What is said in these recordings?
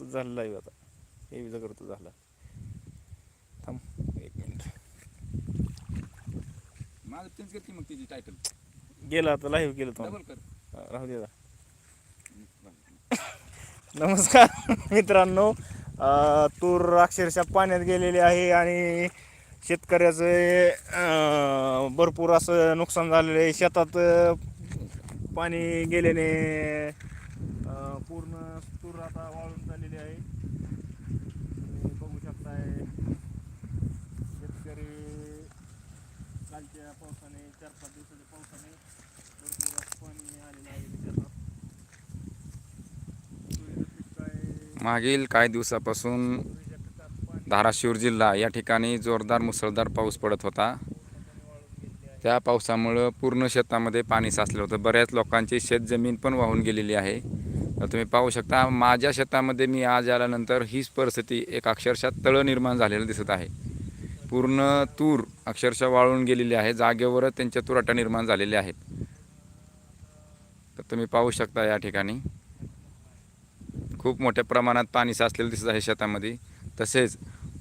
तो झाला लाईव्ह आता. हे विजा करतो झाला. थांब एक मिनिट. माझं तेच घेतली मग तिची टायटल गेला आता लाईव्ह केलं तो डबल कर. राहू दे. नमस्कार मित्रांनो. तूर अक्षरशः पाण्यात गेलेली आहे आणि शेतकऱ्याचं भरपूर असं नुकसान झालेलं आहे. शेतात पाणी गेल्याने अं, पूर्ण तूर आता वाळून झालेली आहे तुम्ही बघू शकताय शेतकरी कालच्या पावसाने चार पाच दिवसाच्या पावसाने भरपूर असं पाणी आलेलं आहे शेतात तुरीचं पीक काय मागील काही दिवसापासून धाराशिव जिल्हा या ठिकाणी जोरदार मुसळधार पाऊस पडत होता. त्या पावसामुळं पूर्ण शेतामध्ये पाणी साचलं होतं. बऱ्याच लोकांची शेतजमीन पण वाहून गेलेली आहे. तर तुम्ही पाहू शकता माझ्या शेतामध्ये मी आज आल्यानंतर हीच परिस्थिती एक अक्षरशः तळं निर्माण झालेलं दिसत आहे. पूर्ण तूर अक्षरशः वाळून गेलेली आहे. जागेवरच त्यांच्या तुराटा निर्माण झालेल्या आहेत. तर तुम्ही पाहू शकता या ठिकाणी. खूप मोठ्या प्रमाणात पाणी साचलेलं दिसत आहे शेतामध्ये. तसेच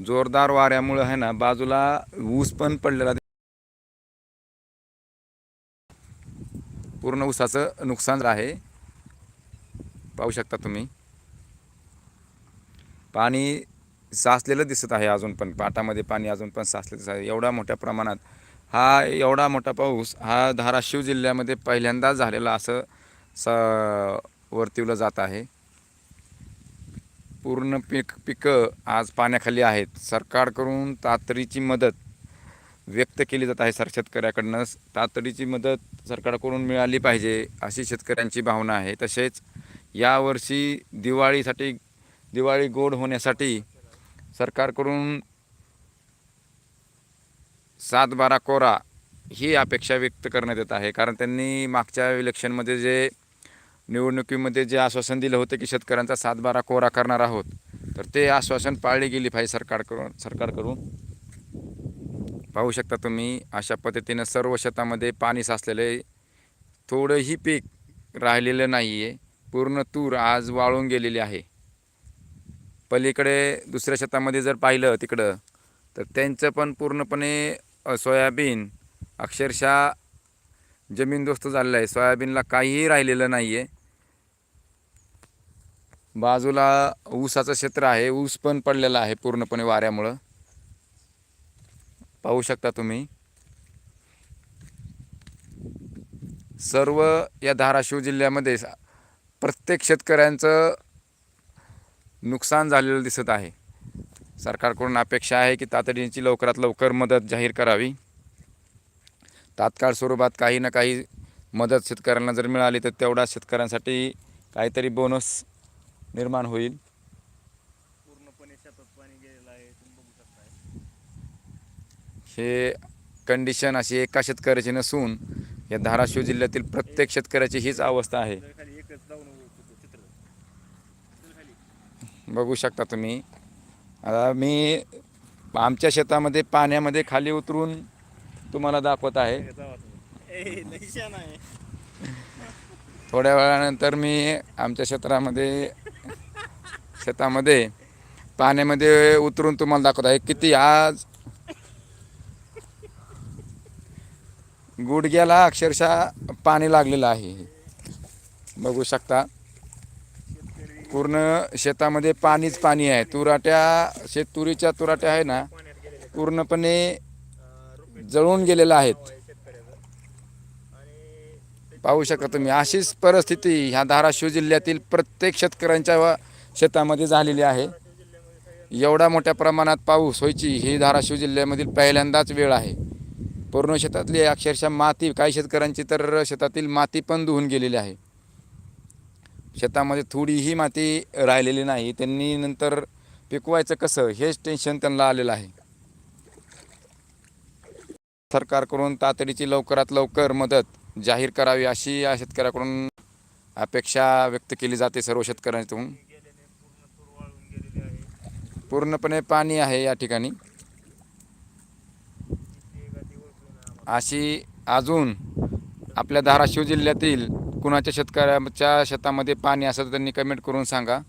जोरदार वाऱ्यामुळं आहे ना बाजूला ऊस पण पडलेला पूर्ण ऊसाचं नुकसान आहे. पाहू शकता तुम्ही. पाणी साचलेलं दिसत आहे अजून पण पाटामध्ये पाणी अजून पण साचलेलं दिसत आहे. एवढा मोठ्या प्रमाणात. हा एवढा मोठा पाऊस हा धाराशिव जिल्ह्यामध्ये पहिल्यांदाच झालेला असं स वर्तिवलं जात आहे. पूर्ण पीक पिकं आज पाण्याखाली आहेत. सरकारकडून तातडीची मदत व्यक्त केली जात आहे सर शेतकऱ्याकडनं. तातडीची मदत सरकारकडून मिळाली पाहिजे अशी शेतकऱ्यांची भावना आहे. तसेच यावर्षी दिवाळीसाठी दिवाळी गोड होण्यासाठी सरकारकडून सात बारा कोरा ही अपेक्षा व्यक्त करण्यात येत आहे. कारण त्यांनी मागच्या इलेक्शनमध्ये जे निवडणुकीमध्ये जे आश्वासन दिलं होतं की शेतकऱ्यांचा सातबारा कोरा करणार आहोत तर ते आश्वासन पाळले गेली पाहिजे सरकारकडून सरकारकडून पाहू शकता तुम्ही अशा पद्धतीनं सर्व शेतामध्ये पाणी साचलेलं आहे. थोडंही पीक राहिलेलं नाही आहे पूर्ण तूर आज वाळून गेलेली आहे. पलीकडे दुसऱ्या शेतामध्ये जर पाहिलं तिकडं तर त्यांचं पण पूर्णपणे सोयाबीन अक्षरशः जमीनदोस्त झालेलं आहे. सोयाबीनला काहीही राहिलेलं नाही आहे बाजूला ऊसाचं क्षेत्र आहे ऊस पण पडलेला आहे पूर्णपणे वाऱ्यामुळं. पाहू शकता तुम्ही. सर्व या धाराशिव जिल्ह्यामध्ये प्रत्येक शेतकऱ्यांचं नुकसान झालेलं दिसत आहे. सरकारकडून अपेक्षा आहे की तातडीची लवकरात लवकर मदत जाहीर करावी. तात्काळ स्वरूपात काही ना काही मदत शेतकऱ्यांना जर मिळाली तर तेवढा शेतकऱ्यांसाठी काहीतरी बोनस निर्माण होईल. पूर्णपणे शेतात पाणी गेलेलं आहे तुम्ही बघू शकताय. हे कंडिशन अशी एका शेतकऱ्याची नसून या धाराशिव जिल्ह्यातील प्रत्येक शेतकऱ्याची हीच अवस्था आहे. बघू शकता तुम्ही. आता मी आमच्या शेतामध्ये पाण्यामध्ये खाली उतरून तुम्हाला दाखवत हे आहे. थोड्या वेळानंतर मी आमच्या क्षेत्रामध्ये शेतामध्ये पाण्यामध्ये उतरून तुम्हाला दाखवत आहे किती आज? गुडघ्याला अक्षरशः पाणी लागलेलं आहे. बघू शकता. पूर्ण शेतामध्ये पाणीच पाणी आहे. तुराट्या शेत तुरीच्या तुराट्या आहे ना पूर्णपणे जळून गेलेल्या आहेत. पाहू शकता तुम्ही अशीच परिस्थिती ह्या धाराशिव जिल्ह्यातील प्रत्येक शेतकऱ्यांच्या शेतामध्ये झालेली आहे. एवढा मोठ्या प्रमाणात पाऊस व्हायची ही धाराशिव जिल्ह्यामधील पहिल्यांदाच वेळ आहे. पूर्ण शेतातली अक्षरशः माती काही शेतकऱ्यांची तर शेतातील माती पण धुवून गेलेली आहे. शेतामध्ये थोडीही माती राहिलेली नाही. त्यांनी नंतर पिकवायचं कसं हेच टेन्शन त्यांना आलेलं आहे. सरकारकडून तातडीची लवकरात लवकर मदत जाहीर करावी अशी या शेतकऱ्याकडून अपेक्षा व्यक्त केली जाते सर्व शेतकऱ्यांतून पूर्णपणे पाणी आहे या ठिकाणी. अशी अजून आपल्या धाराशिव जिल्ह्यातील कुणाच्या शेतकऱ्याच्या शेतामध्ये पाणी असं त्यांनी कमेंट करून सांगा.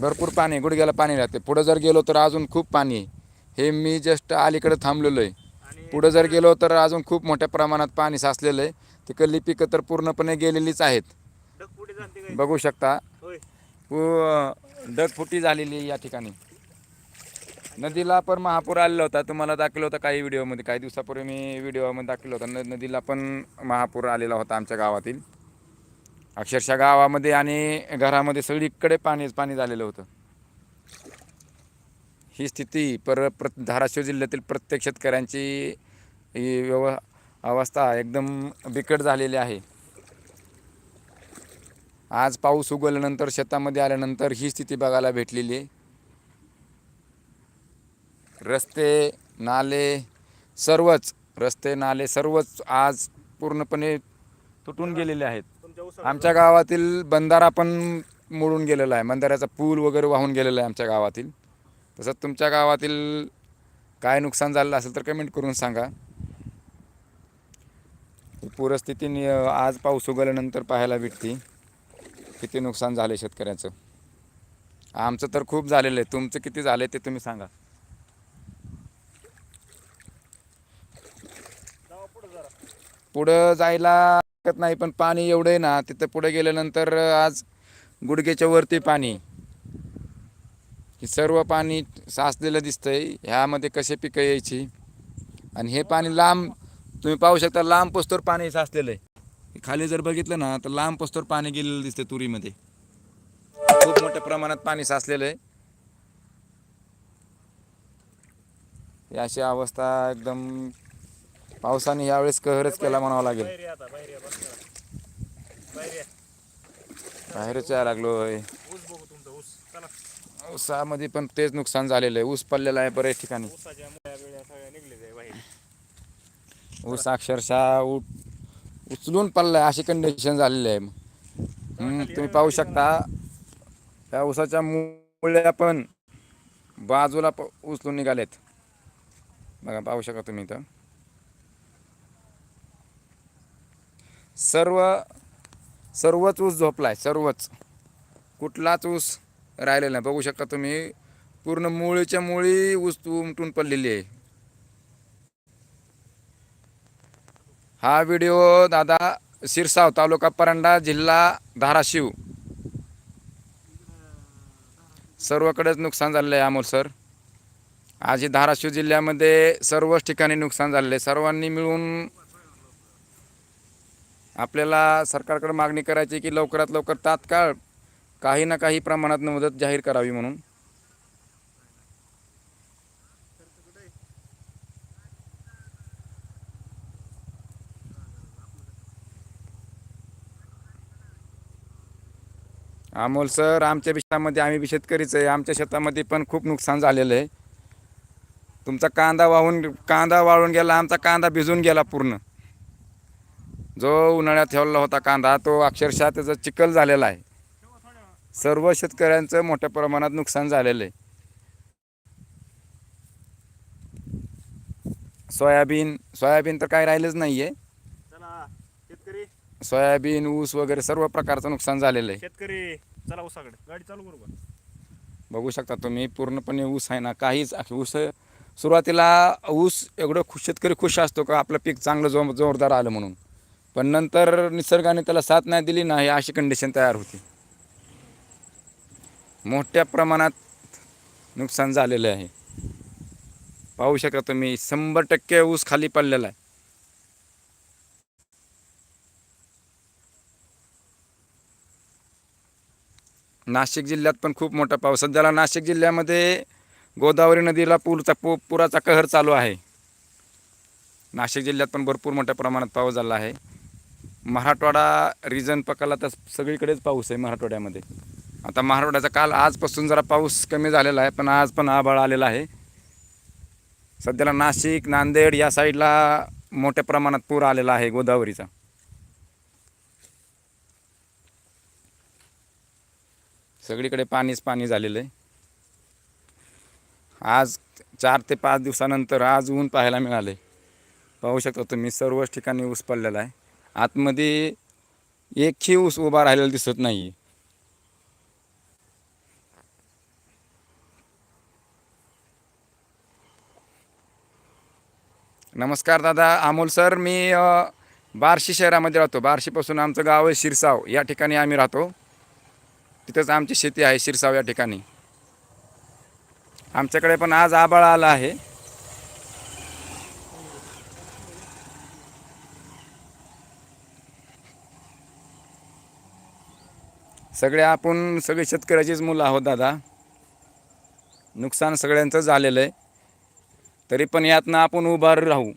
भरपूर पाणी गुडघ्याला पाणी राहते. पुढं जर गेलो तर अजून खूप पाणी हे मी जस्ट अलीकडे थांबलेलो आहे. पुढं जर गेलो तर अजून खूप मोठ्या प्रमाणात पाणी साचलेलं आहे. तिकडली पिकं तर पूर्णपणे गेलेलीच आहेत. बघू शकता. ढगफुटी झालेली या ठिकाणी. नदीला पण महापूर आलेला होता. तुम्हाला दाखवलं होतं काही व्हिडिओमध्ये. काही दिवसापूर्वी मी व्हिडिओमध्ये दाखवलं होतं. न नदीला पण महापूर आलेला होता आमच्या गावातील. अक्षरशः गावामध्ये आणि घरामध्ये सगळीकडे पाणीच पाणी झालेलं होतं. ही स्थिती पर प्र धाराशिव जिल्ह्यातील प्रत्येक शेतकऱ्यांची ही व्यव अवस्था एकदम बिकट झालेली आहे. आज पाऊस उगवल्यानंतर शेतामध्ये आल्यानंतर ही स्थिती बघायला भेटलेली आहे. रस्ते नाले सर्वच रस्ते नाले सर्वच आज पूर्णपणे तुटून गेलेले आहेत. आमच्या गावातील बंधारा पण मोडून गेलेला आहे. बंधाऱ्याचा पूल वगैरे वाहून गेलेला आहे आमच्या गावातील. तसंच तुमच्या गावातील काय नुकसान झालेलं असेल तर कमेंट करून सांगा. पूरस्थिती आज पाऊस उगवल्यानंतर पाहायला भेटते किती नुकसान झाले शेतकऱ्याचं. आमचं तर खूप झालेलं आहे. तुमचं किती झालं ते तुम्ही सांगा. पुढं पुढं जायला हरकत नाही पण पाणी एवढं आहे ना तिथं पुढे गेल्यानंतर आज गुडघ्याच्या वरती पाणी. हे सर्व पाणी साचलेलं दिसतंय. ह्यामध्ये कसे पिकं यायची? आणि हे पाणी लांब तुम्ही पाहू शकता लांब पस्तोर पाणी साचलेलं आहे. खाली जर बघितलं ना तर लांब पस्तोर पाणी गेलेलं दिसतंय तुरीमध्ये. खूप मोठ्या प्रमाणात पाणी साचलेलं आहे. अशी अवस्था एकदम पावसाने यावेळेस कहरच केला म्हणावं लागेल. बाहेरच यायला लागलोय ऊसामध्ये पण तेच नुकसान झालेलं आहे. ऊस पडलेला आहे बऱ्याच ठिकाणी ऊसाच्या मुळ्या बिळ्या सगळ्या निघले आहे बाहेर ऊस अक्षरशः उ उचलून पडलाय अशी कंडिशन झालेली आहे. मग तुम्ही पाहू शकता त्या ऊसाच्या मुळ्या पण बाजूला प उचलून निघालेत. बघा पाहू शकता तुम्ही इथं. सर्व सर्वच ऊस झोपलाय सर्वच. कुठलाच ऊस राहिलेला नाही. बघू शकता तुम्ही पूर्ण मुळीच्या मुळी ऊस उमटून पडलेली आहे. हा व्हिडिओ दादा शिरसाव तालुका परंडा जिल्हा धाराशिव. सर्वकडेच नुकसान झालेलं आहे अमोल सर. आज धाराशिव जिल्ह्यामध्ये सर्वच ठिकाणी नुकसान झालेलं आहे. सर्वांनी मिळून आपल्याला सरकारकडे मागणी करायची की लवकरात लवकर तात्काळ काही ना काही प्रमाणात मदत जाहीर करावी म्हणून. अमोल सर आमच्या शेतामध्ये आम्ही बी शेतकरीच आहे. आमच्या शेतामध्ये पण खूप नुकसान झालेलं आहे. तुमचा कांदा वाहून कांदा वाळून गेला आमचा कांदा भिजून गेला पूर्ण. जो उन्हाळ्यात ठेवलेला होता कांदा तो अक्षरशः त्याचा चिखल झालेला आहे. सर्व शेतकऱ्यांचं मोठ्या प्रमाणात नुकसान झालेलं आहे. सोयाबीन सोयाबीन तर काही राहिलंच नाही आहे सोयाबीन ऊस वगैरे सर्व प्रकारचं नुकसान झालेलं आहे. शेतकरी चला ऊसाकडे. गाडी चालू करू का? बघू शकता तुम्ही पूर्णपणे ऊस आहे ना काहीच ऊस सुरुवातीला ऊस एवढं खुश शेतकरी खुश असतो का आपलं पीक चांगलं जो जोरदार आलं म्हणून. पण नंतर निसर्गाने त्याला साथ नाही दिली ना ही अशी कंडिशन तयार होती. मोठ्या प्रमाणात नुकसान झालेलं आहे. पाहू शकता तुम्ही शंभर टक्के ऊस खाली पडलेला आहे. नाशिक जिल्ह्यात पण खूप मोठा पाऊस सध्याला नाशिक जिल्ह्यामध्ये गोदावरी नदीला पूरचा पू पुराचा कहर चालू आहे. नाशिक जिल्ह्यात पण भरपूर मोठ्या प्रमाणात पाऊस झाला आहे. मराठवाडा रिजन पकडला तर सगळीकडेच पाऊस आहे मराठवाड्यामध्ये. आता मराठवाड्याचा काल आजपासून जरा पाऊस कमी झालेला आहे पण आज पण आभाळ आलेला आहे. सध्याला नाशिक नांदेड या साईडला मोठ्या प्रमाणात पूर आलेला आहे गोदावरीचा. सगळीकडे पाणीच पाणी झालेलं आहे. आज चार ते पाच दिवसानंतर आज ऊन पाहायला मिळालं आहे पाहू शकतो तुम्ही सर्वच ठिकाणी ऊस पडलेला आहे. आतमध्ये एकही ऊस उभा राहिलेला दिसत नाही नमस्कार दादा अमोल सर. मी बार्शी शहरामध्ये राहतो. बार्शीपासून आमचं गाव आहे शिरसाव. या ठिकाणी आम्ही राहतो. तिथंच आमची शेती आहे शिरसाव या ठिकाणी. आमच्याकडे पण आज आबाळ आला आहे. सगळे आपण सगळे शेतकऱ्याचीच मुलं आहोत दादा. नुकसान सगळ्यांचं झालेलं आहे. तरी पण यातनं आपण उभार राहू.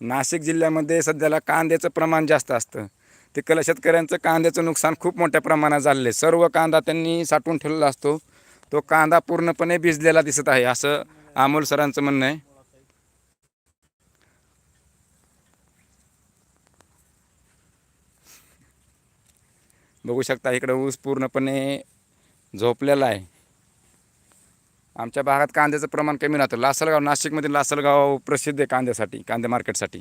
नाशिक जिल्ह्यामध्ये सध्याला कांद्याचं प्रमाण जास्त असतं. तिकडल्या शेतकऱ्यांचं कांद्याचं नुकसान खूप मोठ्या प्रमाणात झालेलं आहे. सर्व कांदा त्यांनी साठवून ठेवलेला असतो. तो कांदा पूर्णपणे भिजलेला दिसत आहे असं अमोल सरांचं म्हणणं आहे. बघू शकता इकडं ऊस पूर्णपणे झोपलेला आहे. आमच्या भागात कांद्याचं प्रमाण कमी राहतं. लासलगाव नाशिकमधील लासलगाव प्रसिद्ध आहे कांद्यासाठी कांदे मार्केटसाठी.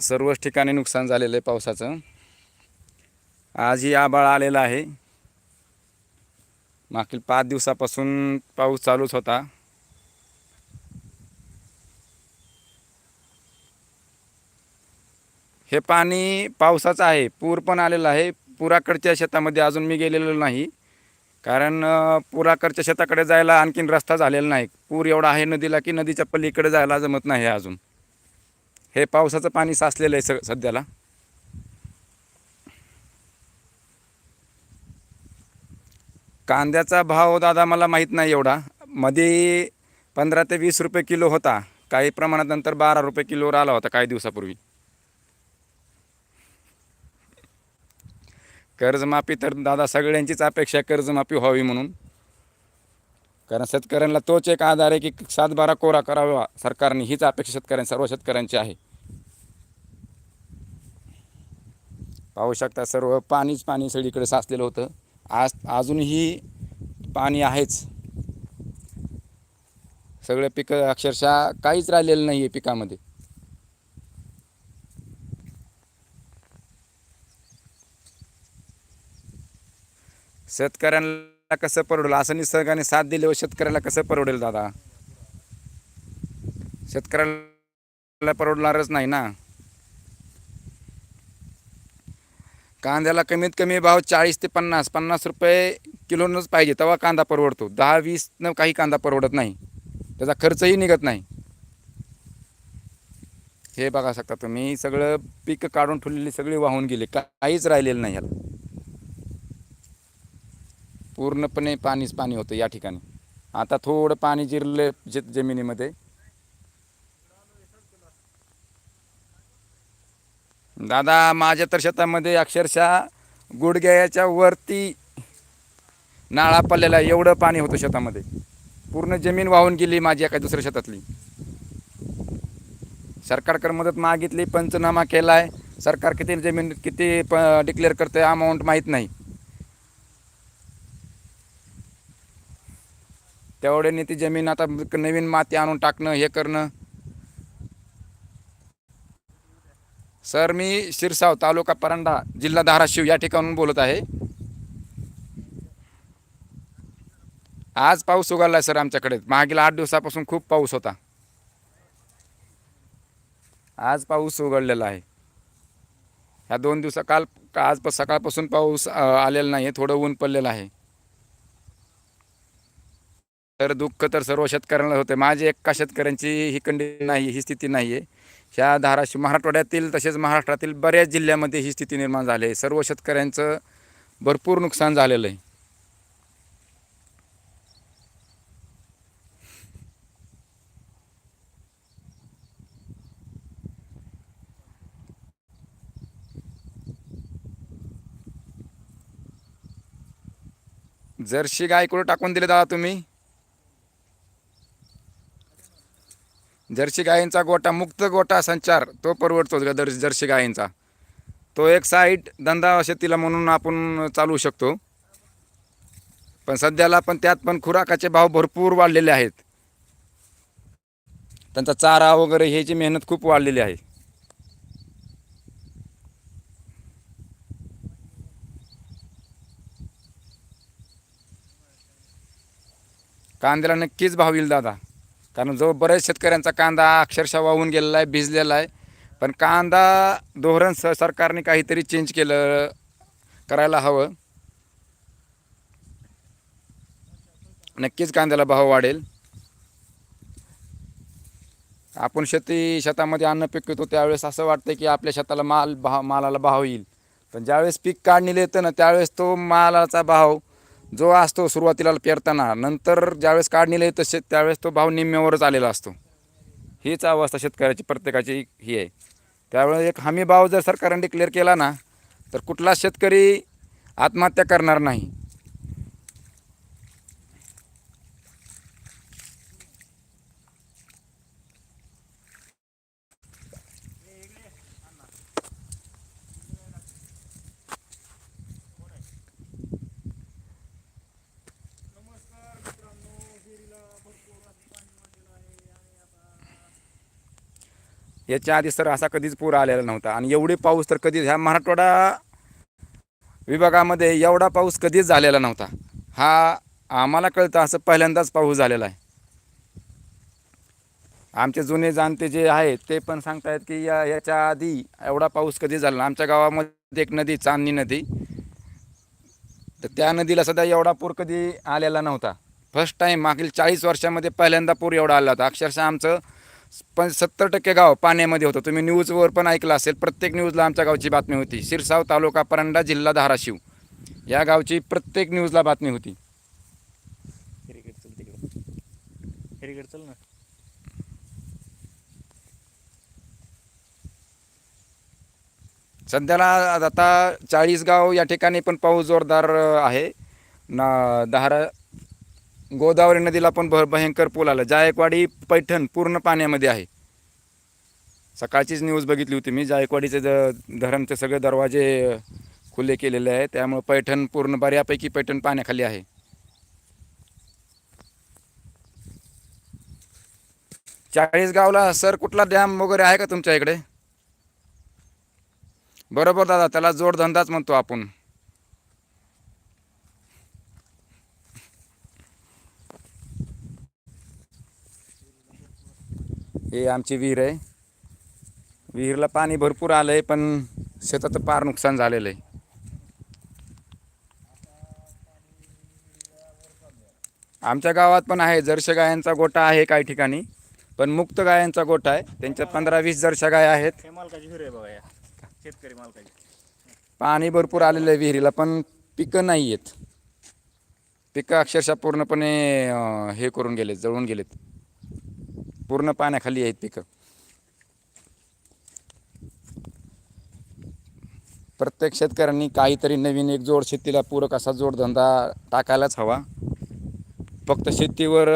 सर्वच ठिकाणी नुकसान झालेलं आहे पावसाचं. आजही आबाळ आलेला आहे. मागील पाच दिवसापासून पाऊस चालूच होता. हे पाणी पावसाचं आहे. पूर पण आलेलं आहे. पुराकडच्या शेतामध्ये अजून मी गेलेलो नाही. कारण पुराकडच्या शेताकडे जायला आणखीन रस्ता झालेला नाही. पूर एवढा आहे नदीला की नदीच्या पलीकडे जायला जमत नाही अजून. हे पावसाचं पाणी साचलेलं आहे स सध्याला. कांद्याचा भाव दादा मला माहीत नाही एवढा. मध्ये पंधरा ते वीस रुपये किलो होता. काही प्रमाणात नंतर बारा रुपये किलोवर आला होता काही दिवसापूर्वी. कर्जमाफी तर दादा सगळ्यांचीच अपेक्षा कर्जमाफी व्हावी म्हणून. कारण शेतकऱ्यांना तोच एक आधार आहे की सातबारा कोरा करावा सरकारने हीच अपेक्षा शेतकऱ्यांनी सर्व शेतकऱ्यांची आहे. पाहू शकता सर्व पाणीच पाणी सगळीकडे साचलेलं होतं. आज अजूनही पाणी आहेच. सगळे पिकं अक्षरशः काहीच राहिलेलं नाही आहे पिकामध्ये. शेतकऱ्यांना कसं परवडेल? असं निसर्गाने साथ दिल्यावर शेतकऱ्याला कसं परवडेल दादा? शेतकऱ्याला परवडणारच नाही ना. कांद्याला कमीत कमी भाव चाळीस ते पन्नास पन्नास रुपये किलोनंच पाहिजे तेव्हा कांदा परवडतो. दहा वीसनं काही कांदा परवडत नाही. त्याचा खर्चही निघत नाही. हे बघा शकता तुम्ही सगळं पीक काढून ठेवलेली सगळी वाहून गेली काहीच राहिलेलं नाही ह्याला पूर्णपणे पाणीच पाणी होतं या ठिकाणी. आता थोडं पाणी जिरले जे जमिनीमध्ये. दादा माझ्या तर शेतामध्ये अक्षरशः गुडघ्याच्या वरती नाळा पडलेला आहे, एवढं पाणी होतं शेतामध्ये. पूर्ण जमीन वाहून गेली माझी एका दुसऱ्या शेतातली. सरकारकडे मदत मागितली पंचनामा केला आहे सरकार किती जमीन किती प डिक्लेअर करते अमाऊंट माहीत नाही. तेवढ्याने ती जमीन आता नवीन माती आणून टाकणं हे करणं. सर मी शिरसाव तालुका परांडा जिल्हा धाराशिव या ठिकाणून बोलत आहे. आज पाऊस उघडला आहे सर आमच्याकडे. मागील आठ दिवसापासून खूप पाऊस होता. आज पाऊस उघडलेला आहे. ह्या दोन दिवसा काल आज प- सकाळपासून पाऊस आलेला नाही आहे थोडं ऊन पडलेलं आहे. तर दुःख तर सर्व शेतकऱ्यांना होते. माझी एका शेतकऱ्यांची ही कंडिशन नाही ही स्थिती नाही आहे ह्या धाराशिव मराठवाड्यातील तसेच महाराष्ट्रातील बऱ्याच जिल्ह्यामध्ये ही स्थिती निर्माण झाली आहे. सर्व शेतकऱ्यांचं भरपूर नुकसान झालेलं आहे. जर्शी गाय कुठं टाकून दिले दादा तुम्ही. जर्सी गायींचा गोटा मुक्त गोटा संचार तो परवडतो दर जर्सी गायींचा? तो एक साईड धंदा शेतीला म्हणून आपण चालवू शकतो. पण सध्याला पण त्यात पण खुराकाचे भाव भरपूर वाढलेले आहेत. त्यांचा चारा वगैरे ह्याची मेहनत खूप वाढलेली आहे. कांद्याला नक्कीच भाव येईल दादा. कारण जो बऱ्याच शेतकऱ्यांचा कांदा अक्षरशः वाहून गेलेला आहे भिजलेला आहे. पण कांदा धोरण स सरकारने काहीतरी चेंज केलं करायला हवं. नक्कीच कांद्याला भाव वाढेल. आपण शेती शेतामध्ये अन्न पिकवतो त्यावेळेस असं वाटतं की आपल्या शेताला माल भाव मालाला भाव येईल. पण ज्यावेळेस पीक काढणीला येतं ना त्यावेळेस तो मालाचा भाव जो असतो सुरुवातीला पेरताना नंतर ज्यावेळेस काढणीला येतो शेत त्यावेळेस तो भाव निम्म्यावरच आलेला असतो. हीच अवस्था शेतकऱ्याची प्रत्येकाची ही आहे. त्यावेळेस एक हमी भाव जर सरकारने डिक्लेअर केला ना तर कुठला शेतकरी आत्महत्या करणार नाही. याच्या आधी सर असा कधीच पूर आलेला नव्हता. आणि एवढे पाऊस तर कधीच ह्या मराठवाडा विभागामध्ये एवढा पाऊस कधीच झालेला नव्हता. हा आम्हाला कळतं असं पहिल्यांदाच पाऊस झालेला आहे. आमचे जुने जाणते जे आहेत ते पण सांगतायत की या याच्या आधी एवढा पाऊस कधी झाला आमच्या गावामध्ये एक नदी चांदणी नदी. तर त्या नदीला सध्या एवढा पूर कधी आलेला नव्हता. फर्स्ट टाईम मागील चाळीस वर्षामध्ये पहिल्यांदा पूर एवढा आला होता. अक्षरशः आमचं पण सत्तर टक्के गाव पाण्यामध्ये होतं. तुम्ही न्यूजवर पण ऐकलं असेल प्रत्येक न्यूजला आमच्या गावची बातमी होती. शिरसाव तालुका परंडा जिल्हा धाराशिव. या गावची प्रत्येक न्यूजला बातमी होती. हेरीकडे चल तिकडे. हेरीकडे चल ना. सध्याला आता चाळीस गाव या ठिकाणी पण पाऊस जोरदार आहे. ना धारा गोदावरी नदीला पण भ भयंकर पूल आला. जायकवाडी पैठण पूर्ण पाण्यामध्ये आहे. सकाळचीच न्यूज बघितली होती मी. जायकवाडीचे द धरणचे सगळे दरवाजे खुले केलेले आहे त्यामुळे पैठण पूर्ण बऱ्यापैकी पैठण पाण्याखाली आहे. चाळीसगावला सर कुठला डॅम वगैरे आहे का तुमच्या इकडे? बरोबर दादा त्याला जोडधंदाच म्हणतो आपण. हे आमची विहीर आहे. विहीरला पाणी भरपूर आलंय पण शेताचं पार नुकसान झालेलं आहे. आमच्या गावात पण आहे जर्शी गायांचा गोठा आहे काही ठिकाणी पण मुक्त गायांचा गोठा आहे. त्यांच्या पंधरा वीस जर्शा गाय आहेत. शेतकरी पाणी भरपूर आलेलं आहे विहिरीला पण पिकं नाही आहेत. पिकं अक्षरशः पूर्णपणे हे करून गेलेत जळून गेलेत. पूर्ण पाण्याखाली आहेत पिकं. प्रत्येक शेतकऱ्यांनी काहीतरी नवीन एक जोड शेतीला पूरक असा जोडधंदा टाकायलाच हवा. फक्त शेतीवर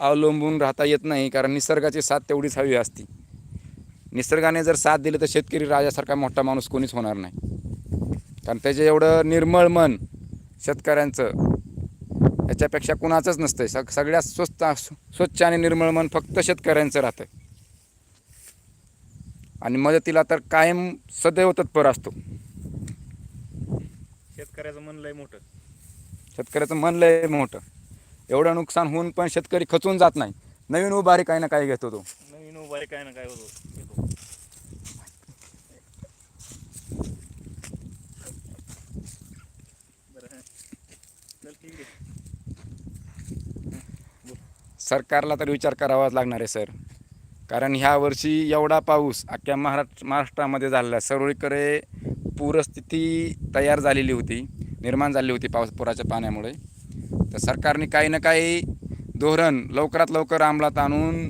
अवलंबून राहता येत नाही कारण निसर्गाची साथ तेवढीच हवी असती. निसर्गाने जर साथ दिली तर शेतकरी राजासारखा मोठा माणूस कोणीच होणार नाही. कारण त्याचे एवढं निर्मळ मन शेतकऱ्यांचं याच्यापेक्षा कुणाचंच नसतंय. सग सगळ्यात स्वस्त स्वच्छ आणि निर्मळ मन फक्त शेतकऱ्यांचं राहतं आणि मदतीला तर कायम सदैव तत्पर असतो. शेतकऱ्याचं मन लय मोठं. शेतकऱ्याचं मन लय मोठं. एवढं नुकसान होऊन पण शेतकरी खचून जात नाही. नवीन उभारी काही ना काही घेतो तो. नवीन उभारी काय ना काय होतो. बरं ठीक आहे. सरकारला तर विचार करावाच लागणार आहे सर. कारण ह्या वर्षी एवढा पाऊस अख्ख्या महाराष्ट्र महाराष्ट्रामध्ये झालेला आहे. सर्वीकडे पूरस्थिती तयार झालेली होती निर्माण झाली होती पाऊस पुराच्या पाण्यामुळे. तर सरकारने काही ना काही धोरण लवकरात लवकर अंमलात आणून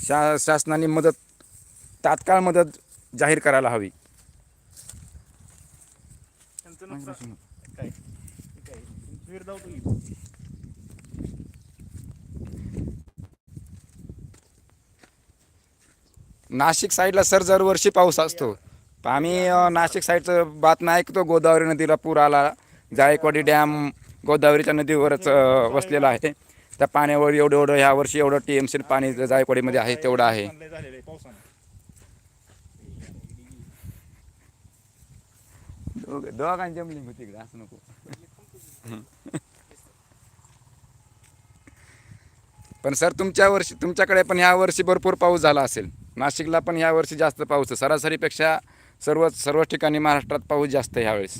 शा शासनाने मदत तात्काळ मदत जाहीर करायला हवी त्यांचं नुकसान काय काय तू नाशिक साईडला सर दरवर्षी पाऊस असतो पण आम्ही अ, नाशिक साईडचं बातम्या ऐकतो गोदावरी नदीला पूर आला जायकवाडी डॅम गोदावरीच्या नदीवरच अ, वसलेला आहे. त्या पाण्यावर एवढं एवढं ह्या वर्षी एवढं टी एम सी पाणी जायकवाडीमध्ये आहे तेवढं आहे. झालेलं पावसानं. दोघ- दोघांची जमली होती असं नको. पण सर तुमच्या वर्षी तुमच्याकडे पण ह्या वर्षी भरपूर पाऊस झाला असेल. नाशिकला पण ह्या वर्षी जास्त पाऊस आहे. सरासरीपेक्षा सर्व सर्व ठिकाणी महाराष्ट्रात पाऊस जास्त आहे ह्यावेळेस.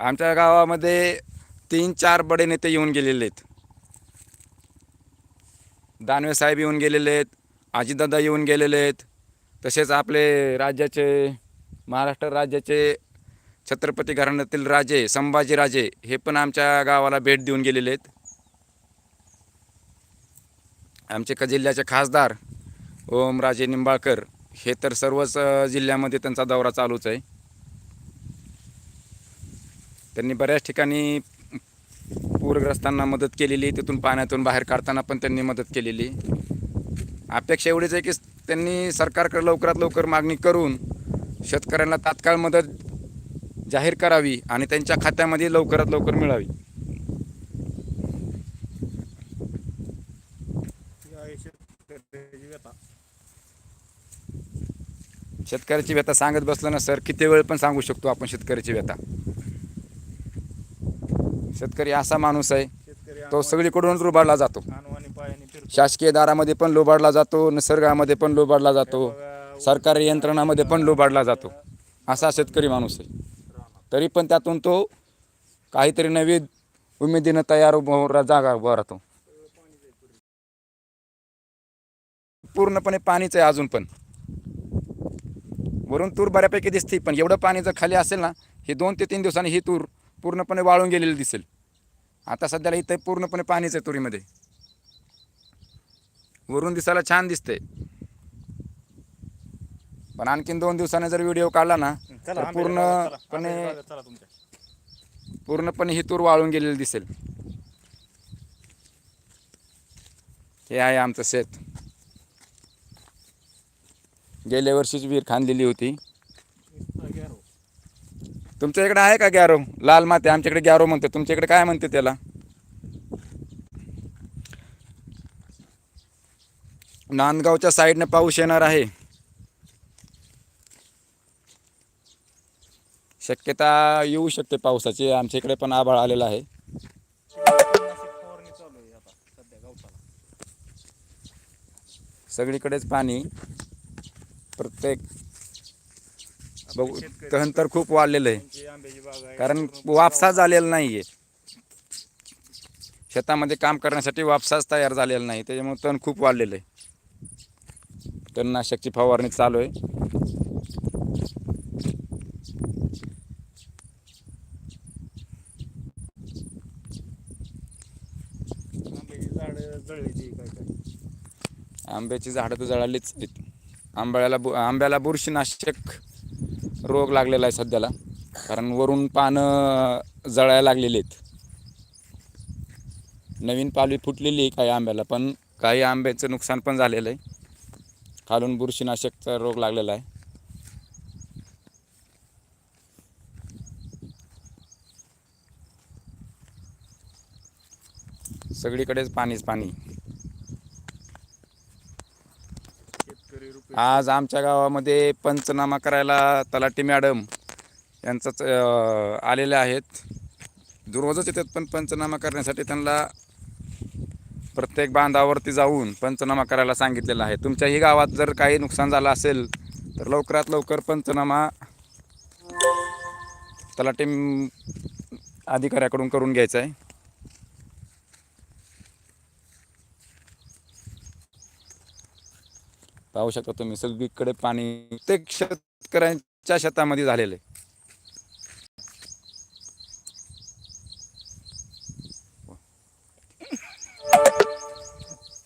आमच्या गावामध्ये तीन चार बडे नेते येऊन गेलेले आहेत. दानवे साहेब येऊन गेलेले आहेत. आजीदादा येऊन गेलेले आहेत. तसेच आपले राज्याचे महाराष्ट्र राज्याचे छत्रपती घराण्यातील राजे संभाजी राजे हे पण आमच्या गावाला भेट देऊन गेलेले आहेत. आमचे क जिल्ह्याचे खासदार ओमराजे निंबाळकर हे तर सर्वच जिल्ह्यामध्ये त्यांचा दौरा चालूच आहे. त्यांनी बऱ्याच ठिकाणी पूरग्रस्तांना मदत केलेली तिथून पाण्यातून बाहेर काढताना पण त्यांनी मदत केलेली. अपेक्षा एवढीच आहे की त्यांनी सरकारकडे लवकरात लवकर मागणी करून शेतकऱ्यांना तात्काळ मदत जाहीर करावी आणि त्यांच्या खात्यामध्ये लवकरात लवकर मिळावी ही आहे शेतकऱ्याची व्यथा शेतकऱ्याची व्यथा सांगत बसलं ना सर किती वेळ पण सांगू शकतो आपण शेतकऱ्याची व्यथा. शेतकरी असा माणूस आहे तो सगळीकडूनच रुबाडला जातो. शासकीय दारामध्ये पण लोबाडला जातो निसर्गामध्ये पण लोबाडला जातो सरकारी यंत्रणामध्ये पण लोबाडला जातो. असा शेतकरी माणूस आहे. तरी पण त्यातून तो काहीतरी नवी उमेदीनं तयार उभं जागा उभा राहतो. पूर्णपणे पाणीच आहे अजून पण. वरून तूर बऱ्यापैकी दिसते पण एवढं पाणी जर खाली असेल ना हे दोन ते तीन दिवसांनी ही तूर पूर्णपणे वाळून गेलेली दिसेल. आता सध्याला इथं पूर्णपणे पाणीच आहे तुरीमध्ये. वरून दिसायला छान दिसते पण आणखीन दोन दिवसाने जर व्हिडिओ काढला ना तर पूर्णपणे पूर्णपणे ही तूर वाळून गेलेली दिसेल. हे आहे आमचं शेत. गेल्या वर्षीच विहीर खांदलेली होती. तुमच्या इकडे आहे का गॅरो लाल माती आमच्याकडे गॅरो म्हणते. तुमच्या इकडे काय म्हणते त्याला? नांदगावच्या साईडने पाऊस येणार आहे. शक्यता येऊ शकते पावसाची. आमच्या इकडे पण आभाळ आलेला आहे. सगळीकडेच पाणी. प्रत्येक बघू तहन तर खूप वाढलेलं आहे. कारण वापसा झालेला नाही आहे शेतामध्ये काम करण्यासाठी वापसाच तयार झालेला नाही त्याच्यामुळे तण खूप वाढलेलं आहे. तणनाशकची फवारणी चालू आहे. आंब्याची झाड जळलेली काय काय? आंब्याची झाडं तर जळालीच आहेत. आंब्याला बु आंब्याला बुरशीनाशक रोग लागलेला आहे सध्याला. कारण वरून पानं जळायला लागलेली आहेत. नवीन पालवी फुटलेली आहे काही आंब्याला पण काही आंब्याचं नुकसान पण झालेलं आहे. खालून बुरशीनाशकचा रोग लागलेला आहे. सगळीकडेच पाणीच पाणी शेतकरी रुपये आज आमच्या गावामध्ये पंचनामा करायला तलाटी मॅडम यांचाच आलेल्या आलेले आहेत. रोजच येतात पण पंचनामा करण्यासाठी त्यांना प्रत्येक बांधावरती जाऊन पंचनामा करायला सांगितलेला आहे. तुमच्याही गावात जर काही नुकसान झालं असेल तर लवकरात लवकर पंचनामा तलाटी अधिकाऱ्याकडून करून घ्यायचा आहे. पाहू शकता तुम्ही सगळीकडे पाणी प्रत्येक शेतकऱ्यांच्या शेतामध्ये झालेलं आहे.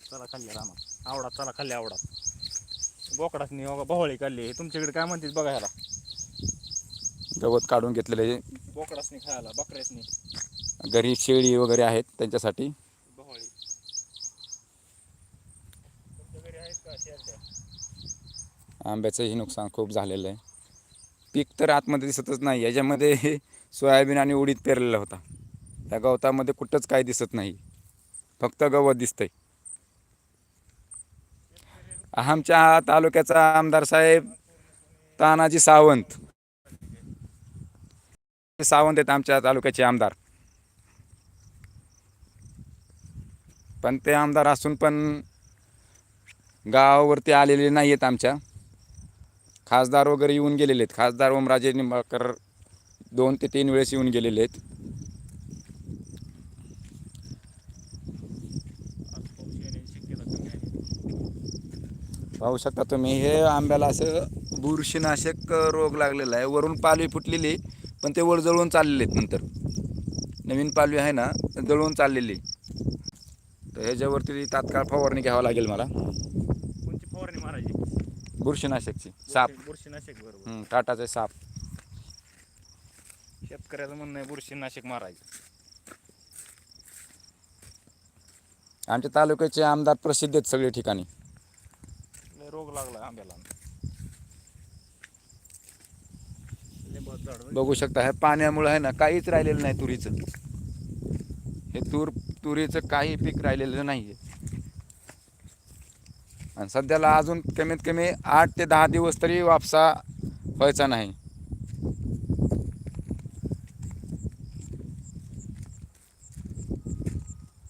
चला खाल्ल्या रानात आवडात चला खाल्ल्या आवडात. बोकडासनी बघा बहोळी काढली हे तुमच्याकडे काय म्हणतात बघा ह्याला? गवत काढून घेतलेलं बोकडासनी खायला बकऱ्यासनी घरी शेळी वगैरे आहेत त्यांच्यासाठी. बहोळी. तुमच्या घरी आहेत का आंब्याचंही नुकसान खूप झालेलं आहे. पीक तर आतमध्ये दिसतच नाही याच्यामध्ये सोयाबीन आणि उडीद पेरलेला होता. त्या गवतामध्ये कुठंच काही दिसत नाही फक्त गवत दिसतंय. आमच्या तालुक्याचा आमदार साहेब तानाजी सावंत. सावंत आहेत आमच्या तालुक्याचे आमदार. पण ते आमदार असून पण गावावरती आलेले नाही आहेत आमच्या. खासदार वगैरे येऊन गेलेले आहेत. खासदार ओमराजे निंबाळकर दोन ते तीन वेळेस येऊन गेलेले आहेत. पाहू शकता तुम्ही हे आंब्याला असं बुरशीनाशक रोग लागलेला आहे. वरून पालवी फुटलेली पण ते वर जळून चाललेले आहेत नंतर. नवीन पालवी आहे ना जळून चाललेली तर ह्याच्यावरती तात्काळ फवारणी घ्यावं लागेल मला. बुरशीनाशकची साप. बुरशीनाशक बरोबर. हं, टाटाचे साप. शेतकऱ्याचं म्हणणं आहे बुरशीनाशक मारायचं. आमच्या तालुक्याचे आमदार प्रसिद्ध आहेत सगळे ठिकाणी. लय रोग लागला आंब्याला. लिंबाचं झाड होय. बघू शकता ह्या पाण्यामुळं आहे ना काहीच राहिलेलं नाही तुरीचं. हे तूर तुरीचं काही पीक राहिलेलं नाही आहे आणि सध्याला अजून कमीत कमी आठ ते दहा दिवस तरी वापसा व्हायचा नाही.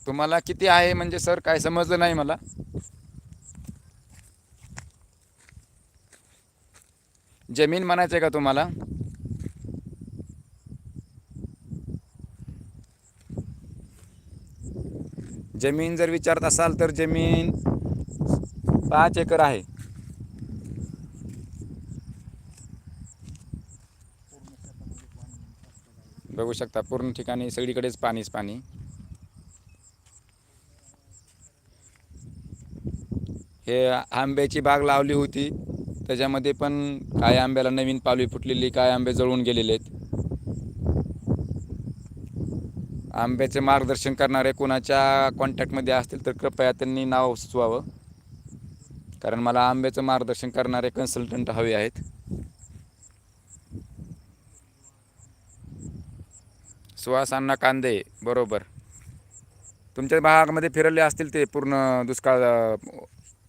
तुम्हाला किती आहे म्हणजे सर काय समजलं नाही मला? जमीन म्हणायचं आहे का तुम्हाला? जमीन जर विचारत असाल तर जमीन पाच एकर आहे. बघू शकता पूर्ण ठिकाणी सगळीकडेच पाणीच पाणी. हे आंब्याची बाग लावली होती त्याच्यामध्ये पण काय आंब्याला नवीन पालवी फुटलेली काय आंबे जळून गेलेले आहेत. आंब्याचे मार्गदर्शन करणारे कोणाच्या कॉन्टॅक्टमध्ये असतील तर कृपया त्यांनी नाव सुचवावं. कारण मला आंब्याचं मार्गदर्शन करणारे कन्सल्टंट हवे आहेत. सुहासांना कांदे बरोबर. तुमच्या भागामध्ये फिरले असतील ते पूर्ण दुष्काळ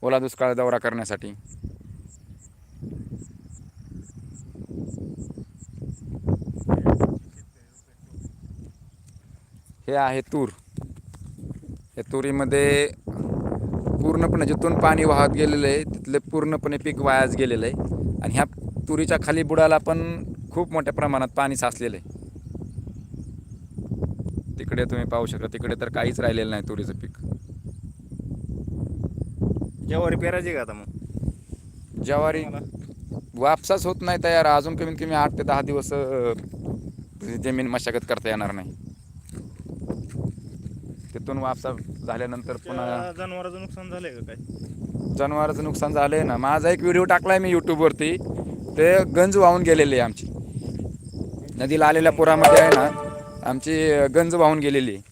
ओला दुष्काळ दौरा करण्यासाठी. हे आहे तूर. या तुरीमध्ये पूर्णपणे जिथून पाणी वाहत गेलेलं आहे तिथले पूर्णपणे पीक वायाच गेलेलं आहे. आणि ह्या तुरीच्या खाली बुडाला पण खूप मोठ्या प्रमाणात पाणी साचलेलं आहे. तिकडे तुम्ही पाहू शकता तिकडे तर काहीच राहिलेलं नाही तुरीचं पीक. ज्वारी पेरायची का आता मग? ज्वारी वापसाच होत नाही तयार. अजून कमीत कमी आठ ते दहा दिवस जमीन मशागत करता येणार नाही. तिथून वापसा झाल्यानंतर पुन्हा जनावरांचं नुकसान झालंय का काय? जनावरांचं नुकसान झालंय ना. माझा एक व्हिडिओ टाकलाय मी यूट्यूबवरती ते गंज वाहून गेलेली आहे आमची. नदीला आलेल्या पुरामध्ये आहे ना आमची गंज वाहून गेलेली. आहे.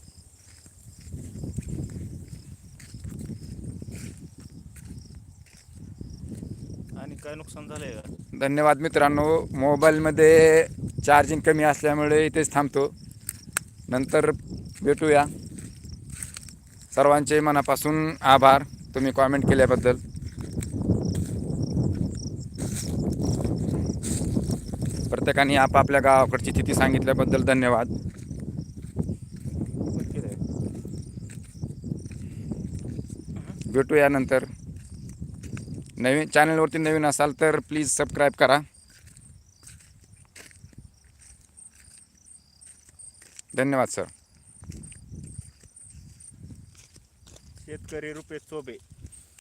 आणि काय नुकसान झालंय का? धन्यवाद मित्रांनो. मोबाईलमध्ये चार्जिंग कमी असल्यामुळे इथेच थांबतो. नंतर भेटूया. सर्वांचे मनापासून आभार. तुम्ही कॉमेंट केल्याबद्दल. प्रत्येकाने आपापल्या गावाकडची स्थिती सांगितल्याबद्दल धन्यवाद. नक्की भेटूया नंतर. नवीन चॅनलवरती नवीन असाल तर प्लीज सबस्क्राईब करा. धन्यवाद सर शेतकरी रुपेश चोबे.